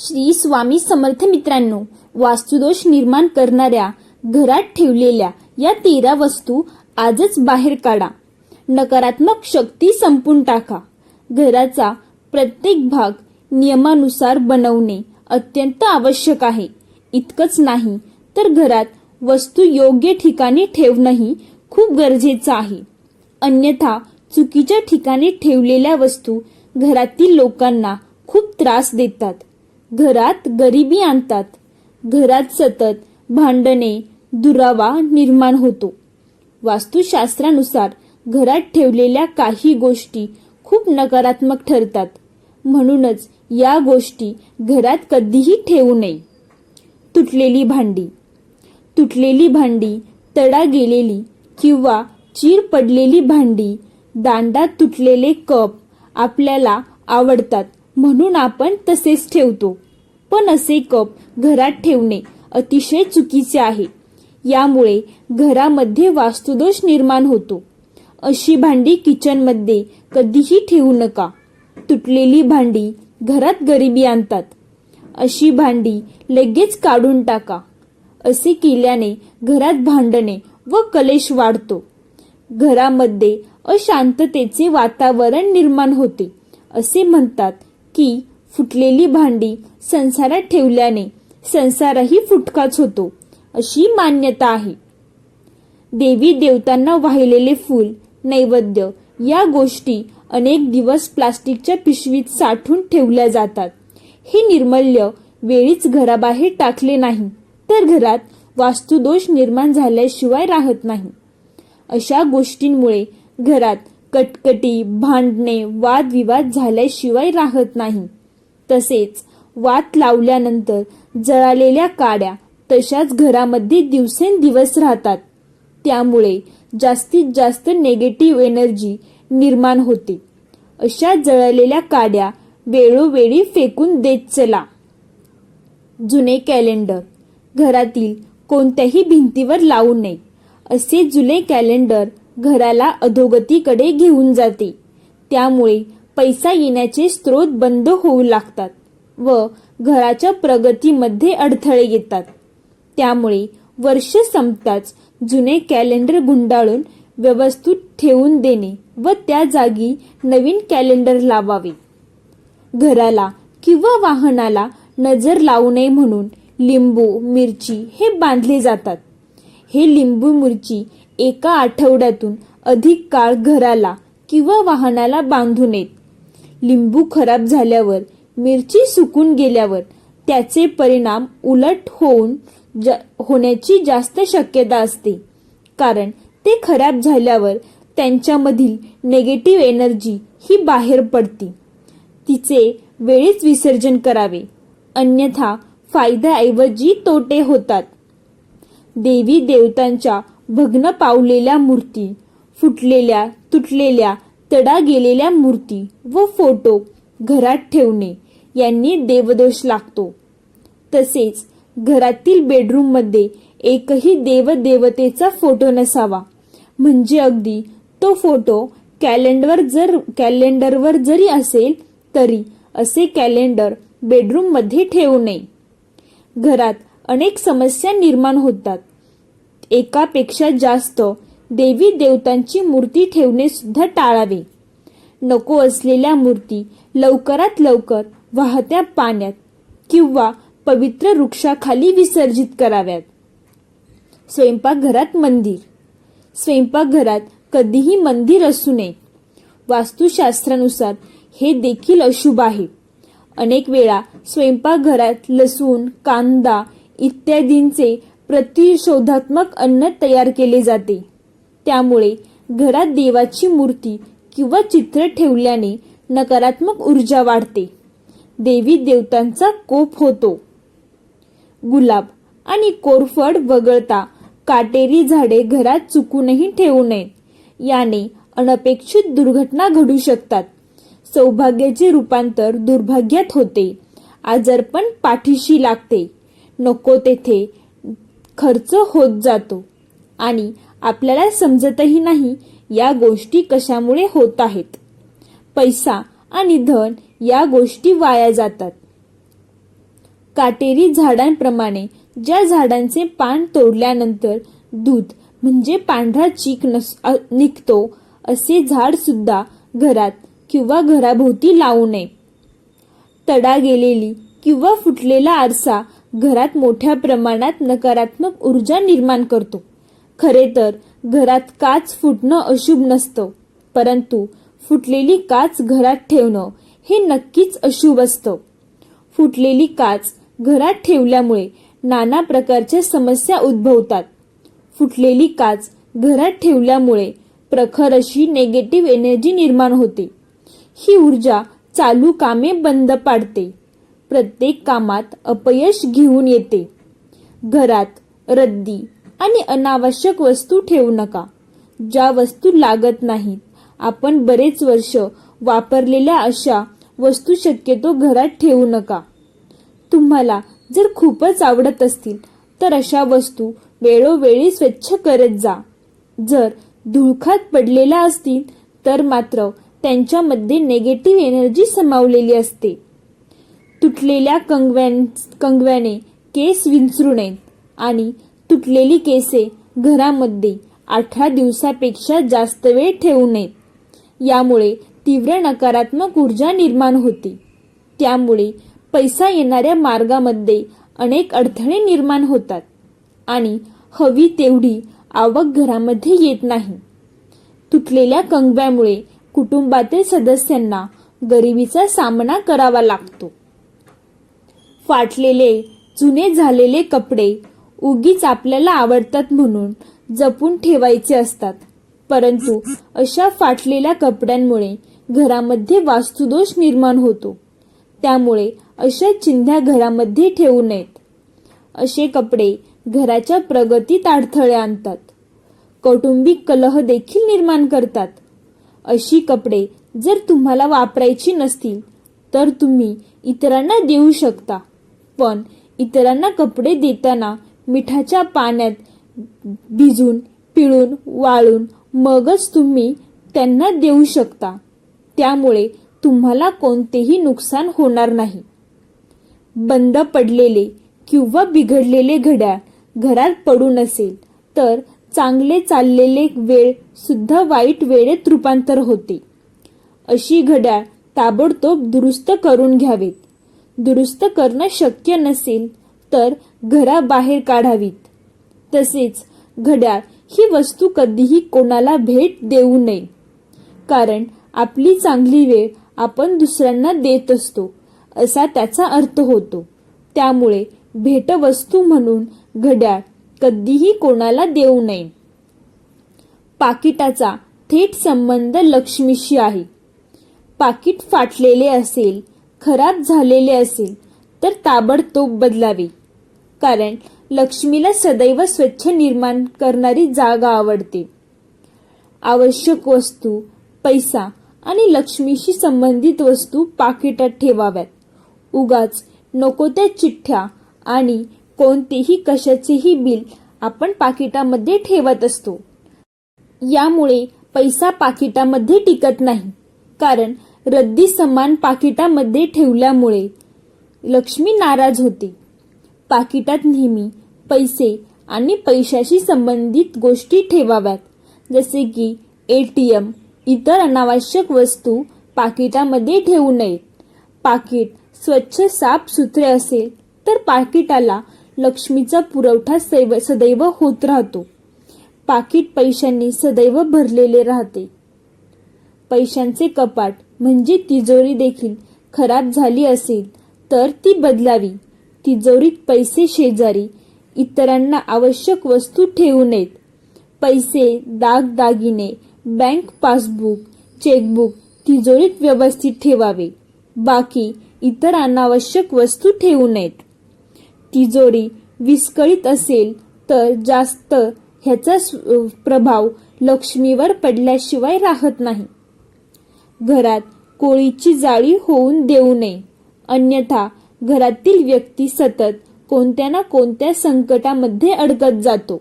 श्री स्वामी समर्थ मित्रांनो वास्तुदोष निर्माण करणाऱ्या घरात ठेवलेल्या या तेरा वस्तू आजच बाहेर काढा. नकारात्मक शक्ती संपून टाका. घराचा प्रत्येक भाग नियमानुसार बनवणे अत्यंत आवश्यक आहे. इतकंच नाही तर घरात वस्तू योग्य ठिकाणी ठेवणंही खूप गरजेचं आहे. अन्यथा चुकीच्या ठिकाणी ठेवलेल्या वस्तू घरातील लोकांना खूप त्रास देतात. घरात गरिबी आणतात. घरात सतत भांडणे दुरावा निर्माण होतो. वास्तुशास्त्रानुसार घरात ठेवलेल्या काही गोष्टी खूप नकारात्मक ठरतात. म्हणूनच या गोष्टी घरात कधीही ठेवू नये. तुटलेली भांडी. तुटलेली भांडी तडा गेलेली किंवा चीर पडलेली भांडी दांडा तुटलेले कप आपल्याला आवडतात. म्हणून आपण तसेच ठेवतो. पण असे कप घरात ठेवणे अतिशय चुकीचे आहे. यामुळे घरामध्ये वास्तुदोष निर्माण होतो. अशी भांडी किचनमध्ये कधीही ठेवू नका. तुटलेली भांडी घरात गरिबी आणतात. अशी भांडी लगेच काढून टाका. असे केल्याने घरात भांडणे व कलेश वाढतो. घरामध्ये अशांततेचे वातावरण निर्माण होते असे म्हणतात की फुटलेली भांडी संसारात ठेवल्याने संसारही फुटकाच होतो अशी मान्यता आहे. देवी देवतांना वाहिलेले फूल नैवेद्य या गोष्टी अनेक दिवस प्लास्टिकच्या पिशवीत साठून ठेवल्या जातात. हे निर्मल्य वेळीच घराबाहेर टाकले नाही तर घरात वास्तुदोष निर्माण झाल्याशिवाय राहत नाही. अशा गोष्टींमुळे घरात कटकटी भांडणे वादविवाद झाल्याशिवाय राहत नाही. तसेच वात लावल्यानंतर जळालेल्या काड्या तशाच घरामध्ये दिवसेंदिवस राहतात. त्यामुळे जास्तीत जास्त नेगेटिव्ह एनर्जी निर्माण होते. अशा जळलेल्या काड्या वेळोवेळी फेकून देत चला. जुने कॅलेंडर घरातील कोणत्याही भिंतीवर लावू नये. असे जुने कॅलेंडर घराला अधोगतीकडे घेऊन जाते. त्यामुळे पैसा येण्याचे स्रोत बंद होऊ लागतात व घराच्या प्रगतीमध्ये अडथळे येतात. त्यामुळे वर्ष संपताच जुने कॅलेंडर गुंडाळून व्यवस्थित ठेवून देणे व त्या जागी नवीन कॅलेंडर लावावे. घराला किंवा वाहनाला नजर लावू नये म्हणून लिंबू मिरची हे बांधले जातात. हे लिंबू मिरची एका आठवड्यातून अधिक काळ घराला किंवा वाहनाला बांधू नयेत. लिंबू खराब झाल्यावर मिरची सुकून गेल्यावर त्याचे परिणाम उलट होऊन जा होण्याची जास्त शक्यता असते. कारण ते खराब झाल्यावर त्यांच्यामधील नेगेटिव्ह एनर्जी ही बाहेर पडते. तिचे वेळीच विसर्जन करावे. अन्यथा फायद्याऐवजी तोटे होतात. देवी देवतांच्या भग्न पावलेल्या मूर्ती फुटलेल्या तुटलेल्या तडा गेलेल्या मूर्ती व फोटो घरात ठेवणे यांनी देवदोष लागतो. तसेच घरातील बेडरूममध्ये एकही देवदेवतेचा फोटो नसावा. म्हणजे अगदी तो फोटो कॅलेंडर जर कॅलेंडरवर जरी असेल तरी असे कॅलेंडर बेडरूममध्ये ठेवू नये. घरात अनेक समस्या निर्माण होतात. एकापेक्षा जास्त देवी देवतांची मूर्ती ठेवणे सुद्धा टाळावे. नको असलेल्या मूर्ती लवकरात लवकर वाहत्या पाण्यात किंवा पवित्र वृक्षाखाली विसर्जित कराव्यात. स्वयंपाकघरात मंदिर. स्वयंपाकघरात कधीही मंदिर असू नये. वास्तुशास्त्रानुसार हे देखील अशुभ आहे. अनेक वेळा स्वयंपाकघरात लसूण कांदा इत्यादींचे प्रतिशोधात्मक अन्न तयार केले जाते. त्यामुळे घरात देवाची मूर्ती किंवा चित्र ठेवल्याने नकारात्मक ऊर्जा वाढते. देवी देवतांचा कोप होतो. गुलाब आणि कोरफड वगळता काटेरी झाडे घरात चुकूनही ठेवू नयेत याने अनपेक्षित दुर्घटना घडू शकतात. सौभाग्याचे रूपांतर दुर्भाग्यात होते. आजारपण पाठीशी लागते. नको तेथे खर्च होत जातो आणि आपल्याला समजतही नाही या गोष्टी कशामुळे होत आहेत. पैसा आणि धन या गोष्टी वाया जातात. काटेरी झाडांप्रमाणे ज्या झाडांचे पान तोडल्यानंतर दूध म्हणजे पांढरा चीक नस निघतो असे झाड सुद्धा घरात किंवा घराभोवती लावू नये. तडा गेलेली किंवा फुटलेला आरसा घरात मोठ्या प्रमाणात नकारात्मक ऊर्जा निर्माण करतो. खरे तर घरात काच फुटणं अशुभ नसतं परंतु फुटलेली काच घरात ठेवणं हे नक्कीच अशुभ असतं. फुटलेली काच घरात ठेवल्यामुळे नाना प्रकारच्या समस्या उद्भवतात. फुटलेली काच घरात ठेवल्यामुळे प्रखर अशी नेगेटिव्ह एनर्जी निर्माण होते. ही ऊर्जा चालू कामे बंद पाडते. प्रत्येक कामात अपयश घेऊन येते. घरात रद्दी आणि अनावश्यक वस्तू ठेवू नका. ज्या वस्तू लागत नाहीत आपण बरेच वर्ष वापरलेल्या अशा वस्तू शक्यतो घरात ठेवू नका. तुम्हाला जर खूपच आवडत असतील तर अशा वस्तू वेळोवेळी स्वच्छ करत जा. जर धुळखात पडलेल्या असतील तर मात्र त्यांच्यामध्ये नेगेटिव्ह एनर्जी समावलेली असते. तुटलेल्या कंगव्यां कंगव्याने केस विंचरू नयेत आणि तुटलेली केसे घरामध्ये अठरा दिवसापेक्षा जास्त वेळ ठेवू नयेत. यामुळे तीव्र नकारात्मक ऊर्जा निर्माण होते. त्यामुळे पैसा येणाऱ्या मार्गामध्ये अनेक अडथळे निर्माण होतात आणि हवी तेवढी आवक घरामध्ये येत नाही. तुटलेल्या कंगव्यामुळे कुटुंबातील सदस्यांना गरिबीचा सामना करावा लागतो. फाटलेले जुने झालेले कपडे उगीच आपल्याला आवडतात म्हणून जपून ठेवायचे असतात. परंतु अशा फाटलेल्या कपड्यांमुळे घरामध्ये वास्तुदोष निर्माण होतो. त्यामुळे अशा चिंध्या घरामध्ये ठेवू नयेत. असे कपडे घराच्या प्रगतीत अडथळे आणतात. कौटुंबिक कलह देखील निर्माण करतात. अशी कपडे जर तुम्हाला वापरायची नसतील तर तुम्ही इतरांना देऊ शकता. पण इतरांना कपडे देताना मिठाच्या पाण्यात भिजून पिळून वाळून मगच तुम्ही त्यांना देऊ शकता. त्यामुळे तुम्हाला कोणतेही नुकसान होणार नाही. बंद पडलेले किंवा बिघडलेले घड्याळ घरात पडू नसेल तर चांगले चाललेले वेळ सुद्धा वाईट वेळेत रूपांतर होते. अशी घड्याळ ताबडतोब दुरुस्त करून घ्यावेत. दुरुस्त करणं शक्य नसेल तर घराबाहेर काढावीत. तसेच घड्याळ ही वस्तू कधीही कोणाला भेट देऊ नये. कारण आपली चांगली वेळ आपण दुसऱ्यांना देत असतो असा त्याचा अर्थ होतो. त्यामुळे भेटवस्तू म्हणून घड्याळ कधीही कोणाला देऊ नये. पाकिटाचा थेट संबंध लक्ष्मीशी आहे. पाकिट फाटलेले असेल खराब झालेले असेल तर ताबडतोब बदलावे. कारण लक्ष्मीला सदैव स्वच्छ निर्माण करणारी जागा आवडते. आवश्यक वस्तू पैसा आणि लक्ष्मीशी संबंधित वस्तू पाकिटात ठेवाव्यात. उगाच नको त्या चिठ्ठ्या आणि कोणतेही कशाचेही बिल आपण पाकिटामध्ये ठेवत असतो. यामुळे पैसा पाकिटामध्ये टिकत नाही. कारण रद्दी समान पाकिटामध्ये ठेवल्यामुळे लक्ष्मी नाराज होते. पाकिटात नेहमी पैसे आणि पैशाशी संबंधित गोष्टी ठेवाव्यात जसे की ए टी एम इतर अनावश्यक वस्तू पाकिटामध्ये ठेवू नयेत. पाकिट स्वच्छ साफ सुथरे असेल तर पाकिटाला लक्ष्मीचा पुरवठा सैव सदैव होत राहतो. पाकिट पैशांनी सदैव भरलेले राहते. पैशांचे कपाट म्हणजे तिजोरी देखील खराब झाली असेल तर ती बदलावी. तिजोरीत पैसे शेजारी इतरांना आवश्यक वस्तू ठेवू नयेत. पैसे दागदागिने बँक पासबुक चेकबुक तिजोरीत व्यवस्थित ठेवावे. बाकी इतर अनावश्यक वस्तू ठेवू नयेत. तिजोरी विस्कळीत असेल तर जास्त ह्याचा प्रभाव लक्ष्मीवर पडल्याशिवाय राहत नाही. घरात कोळीची जाळी होऊन देऊ नये. अन्यथा घरातील व्यक्ती सतत कोणत्या ना कोणत्या संकटामध्ये अडकत जातो.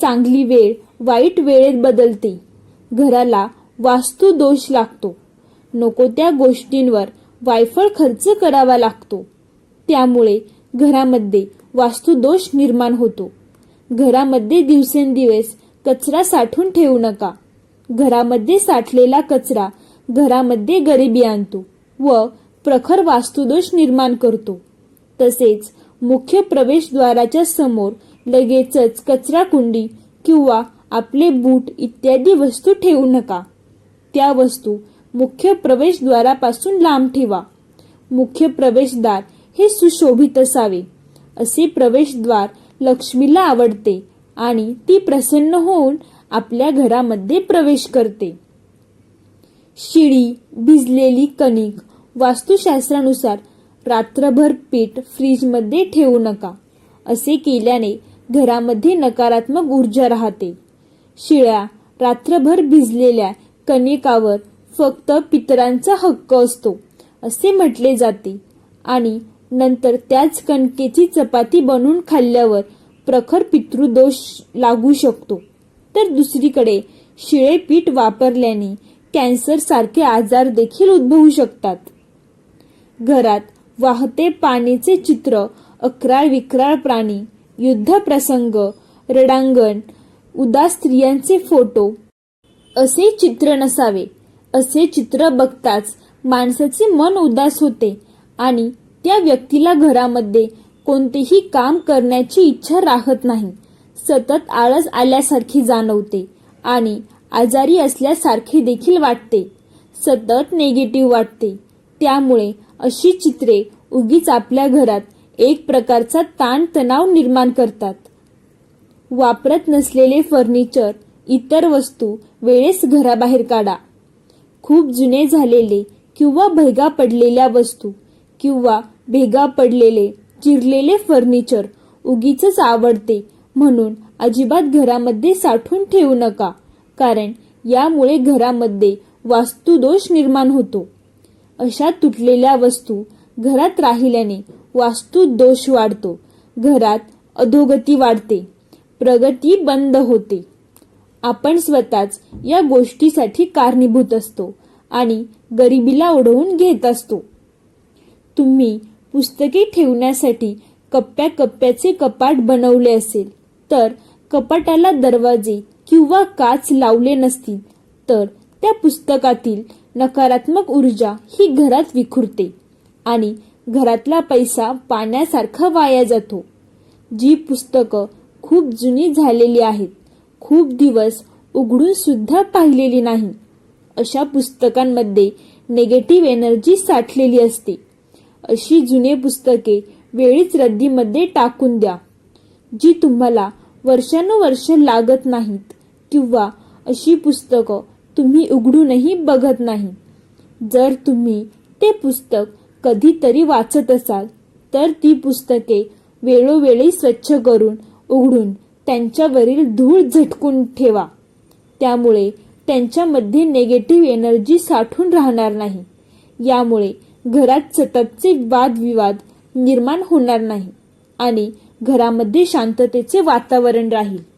चांगली वेळ वाईट वेळेत बदलते. घराला वास्तू दोष लागतो. नको त्या गोष्टींवर वायफळ खर्च करावा लागतो. त्यामुळे घरामध्ये वास्तुदोष निर्माण होतो. घरामध्ये दिवसेंदिवस कचरा साठून ठेवू नका. घरामध्ये साठलेला कचरा घरामध्ये गरिबी आणतो व प्रखर वास्तुदोष निर्माण करतो. तसेच मुख्य प्रवेशद्वाराच्या समोर लगेचच कचरा कुंडी किंवा आपले बूट इत्यादी वस्तू ठेवू नका. त्या वस्तू मुख्य प्रवेशद्वारापासून लांब ठेवा. मुख्य प्रवेशद्वार हे सुशोभित असावे. असे प्रवेशद्वार लक्ष्मीला आवडते आणि ती प्रसन्न होऊन आपल्या घरामध्ये प्रवेश करते. शिळी भिजलेली कणिक. वास्तुशास्त्रानुसार रात्रभर पीठ फ्रीजमध्ये ठेवू नका. असे केल्याने घरामध्ये नकारात्मक ऊर्जा राहते. शिळ्या रात्रभर भिजलेल्या कणिकावर फक्त पितरांचा हक्क असतो असे म्हटले जाते. आणि नंतर त्याच कणकेची चपाती बनवून खाल्ल्यावर प्रखर पितृदोष लागू शकतो. तर दुसरीकडे शिळे पीठ वापरल्याने कॅन्सर सारखे आजार देखील उद्भवू शकतात. घरात वाहते पाण्याचे चित्र अकराळ विक्राळ प्राणी युद्ध प्रसंग रडांगण उदास स्त्रियांचे फोटो असे चित्र नसावे. असे चित्र बघताच माणसाचे मन उदास होते आणि त्या व्यक्तीला घरामध्ये कोणतेही काम करण्याची इच्छा राहत नाही. सतत आळस आल्यासारखी जाणवते आणि आजारी असल्यासारखे देखील वाटते. सतत नेगेटिव्ह वाटते. त्यामुळे अशी चित्रे उगीच आपल्या घरात एक प्रकारचा ताणतणाव निर्माण करतात. वापरत नसलेले फर्निचर इतर वस्तू वेळेस घराबाहेर काढा. खूप जुने झालेले किंवा भेगा पडलेल्या वस्तू किंवा भेगा पडलेले चिरलेले फर्निचर उगीच आवडते म्हणून अजिबात घरामध्ये साठवून ठेवू नका. कारण यामुळे घरामध्ये वास्तुदोष निर्माण होतो. अशा तुटलेल्या वस्तू घरात राहिल्याने वास्तुदोष वाढतो. घरात अधोगती वाढते. प्रगती बंद होते. आपण स्वतःच या गोष्टीसाठी कारणीभूत असतो आणि गरिबीला ओढवून घेत असतो. तुम्ही पुस्तके ठेवण्यासाठी कप्प्या कप्प्याचे कपाट बनवले असेल तर कपाटाला दरवाजे किंवा काच लावले नसतील तर त्या पुस्तकातील नकारात्मक ऊर्जा ही घरात विखुरते आणि घरातला पैसा पाण्यासारखा वाया जातो. जी पुस्तकं खूप जुनी झालेली आहेत खूप दिवस उघडून सुद्धा पाहिलेली नाही. अशा पुस्तकांमध्ये नेगेटिव्ह एनर्जी साठलेली असते. अशी जुने पुस्तके वेळीच रद्दीमध्ये टाकून द्या जी तुम्हाला वर्षानुवर्ष लागत नाहीत. किंवा अशी पुस्तकं तुम्ही उघडूनही बघत नाही. जर तुम्ही ते पुस्तक कधीतरी वाचत असाल तर ती पुस्तके वेळोवेळी स्वच्छ करून उघडून त्यांच्यावरील धूळ झटकून ठेवा. त्यामुळे त्यांच्यामध्ये नेगेटिव्ह एनर्जी साठून राहणार नाही. यामुळे घरात सततचे वादविवाद निर्माण होणार नाही आणि घरामध्ये शांततेचे वातावरण राहील.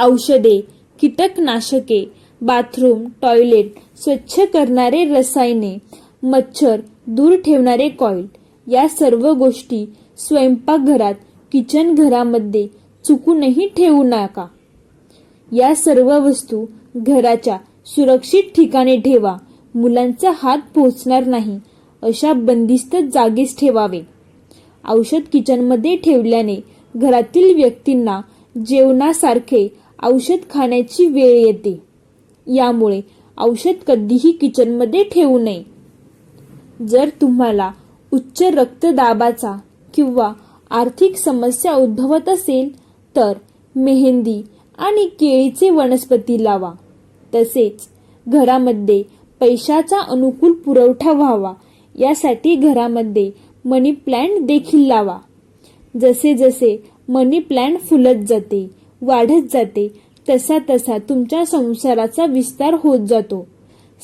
औषधे कीटकनाशके बाथरूम टॉयलेट स्वच्छ करणारे रसायने मच्छर दूर ठेवणारे कॉईल. या सर्व गोष्टी स्वयंपाकघरात किचन घरामध्ये चुकूनही ठेवू नका. या सर्व वस्तू घराच्या सुरक्षित ठिकाणी ठेवा. मुलांचा हात पोहोचणार नाही अशा बंदिस्त जागेस ठेवावे. औषध किचनमध्ये ठेवल्याने घरातील व्यक्तींना जेवणासारखे औषध खाण्याची वेळ येते. यामुळे औषध कधीही किचनमध्ये ठेवू नये. जर तुम्हाला उच्च रक्तदाबाचा किंवा आर्थिक समस्या उद्भवत असेल तर मेहंदी आणि केळीचे वनस्पती लावा. तसेच घरामध्ये पैशाचा अनुकूल पुरवठा व्हावा. यासाठी घरामध्ये मनी प्लॅन्ट देखील लावा. जसे जसे मनी प्लॅन्ट फुलत जाते वाढत जाते. तसा तसा तुमच्या संसाराचा विस्तार होत जातो.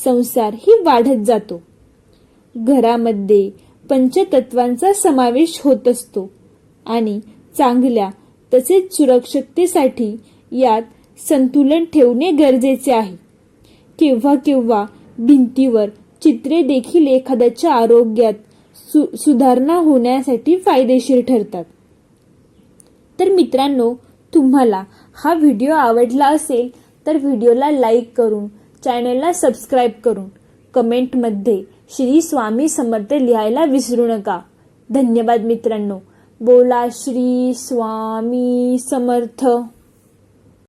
संसार ही वाढत जातो. घरामध्ये पंचतत्वांचा समावेश होत असतो आणि चांगल्या तसेच सुरक्षिततेसाठी यात संतुलन ठेवणे गरजेचे आहे. केव्हा केव्हा भिंतीवर चित्रे देखील एखाद्याच्या आरोग्यात सु सुधारणा होण्यासाठी फायदेशीर ठरतात. तर मित्रांनो तुम्हाला हा व्हिडिओ आवडला असेल तर व्हिडिओला लाईक करून चॅनलला सबस्क्राईब करून कमेंटमध्ये श्री स्वामी समर्थ लिहायला विसरू नका. धन्यवाद मित्रांनो. बोला श्री स्वामी समर्थ.